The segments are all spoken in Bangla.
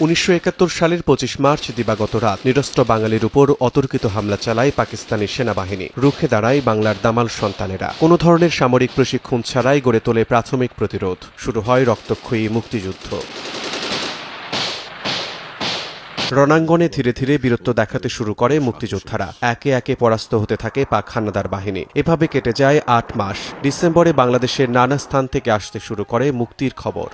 উনিশশো একাত্তর সালের পঁচিশ মার্চ দিবাগত রাত নিরস্ত্র বাঙালির উপর অতর্কিত হামলা চালায় পাকিস্তানি সেনাবাহিনী। রুখে দাঁড়ায় বাংলার দামাল সন্তানেরা। কোনো ধরনের সামরিক প্রশিক্ষণ ছাড়াই গড়ে তোলে প্রাথমিক প্রতিরোধ। শুরু হয় রক্তক্ষয়ী মুক্তিযুদ্ধ। রণাঙ্গনে ধীরে ধীরে বীরত্ব দেখাতে শুরু করে মুক্তিযোদ্ধারা। একে একে পরাস্ত হতে থাকে পাক হানাদার বাহিনী। এভাবে কেটে যায় আট মাস। ডিসেম্বরে বাংলাদেশের নানা স্থান থেকে আসতে শুরু করে মুক্তির খবর।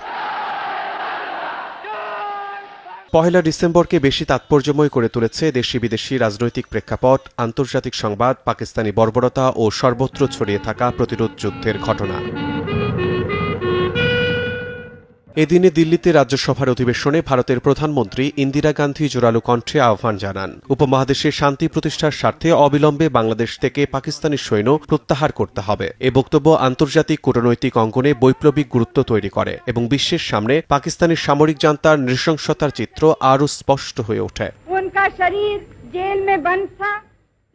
পহেলা ডিসেম্বরকে বেশি তাৎপর্যময় করে তুলেছে দেশি বিদেশি রাজনৈতিক প্রেক্ষাপট, আন্তর্জাতিক সংবাদ, পাকিস্তানি বর্বরতা ও সর্বত্র ছড়িয়ে থাকা প্রতিরোধ যুদ্ধের ঘটনা। এদিনে দিল্লিতে রাজ্যসভার অধিবেশনে ভারতের প্রধানমন্ত্রী ইন্দিরা গান্ধী জোরালো কণ্ঠে আহ্বান জানান। উপমহাদেশে শান্তি প্রতিষ্ঠার স্বার্থে অবিলম্বে বাংলাদেশ থেকে পাকিস্তানি সৈন্য প্রত্যাহার করতে হবে। এ বক্তব্য আন্তর্জাতিক কূটনৈতিক অঙ্গনে বৈপ্লবিক গুরুত্ব তৈরি করে এবং বিশ্বের সামনে পাকিস্তানি সামরিক জান্তার নৃশংসতার চিত্র আরও স্পষ্ট হয়ে ওঠে।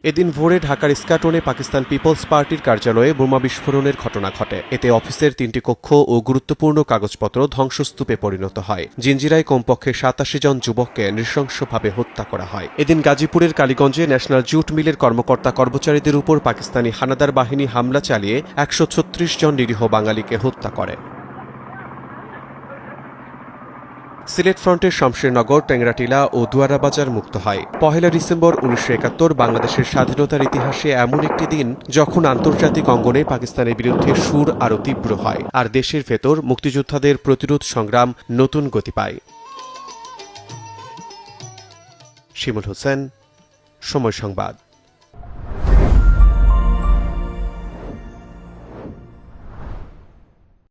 এদিন ভোরে ঢাকার ইস্কাটনে পাকিস্তান পিপলস পার্টির কার্যালয়ে বোমা বিস্ফোরণের ঘটনা ঘটে। এতে অফিসের তিনটি কক্ষ ও গুরুত্বপূর্ণ কাগজপত্র ধ্বংসস্তূপে পরিণত হয়। জিঞ্জিরায় কমপক্ষে সাতাশি জন যুবককে নৃশংসভাবে হত্যা করা হয়। এদিন গাজীপুরের কালীগঞ্জে ন্যাশনাল জুট মিলের কর্মকর্তা কর্মচারীদের উপর পাকিস্তানি হানাদার বাহিনী হামলা চালিয়ে একশো ছত্রিশ জন নিরীহ বাঙালিকে হত্যা করে। সিলেট ফ্রন্টের শমশেরনগর টেংরাটিলা ও দুয়ারাবাজার মুক্ত হয়। পহেলা ডিসেম্বর উনিশশো একাত্তর বাংলাদেশের স্বাধীনতার ইতিহাসে এমন একটি দিন যখন আন্তর্জাতিক অঙ্গনে পাকিস্তানের বিরুদ্ধে সুর আরও তীব্র হয় আর দেশের ভেতর মুক্তিযোদ্ধাদের প্রতিরোধ সংগ্রাম নতুন গতি পায়। শিমুল হোসেন, সময় সংবাদ।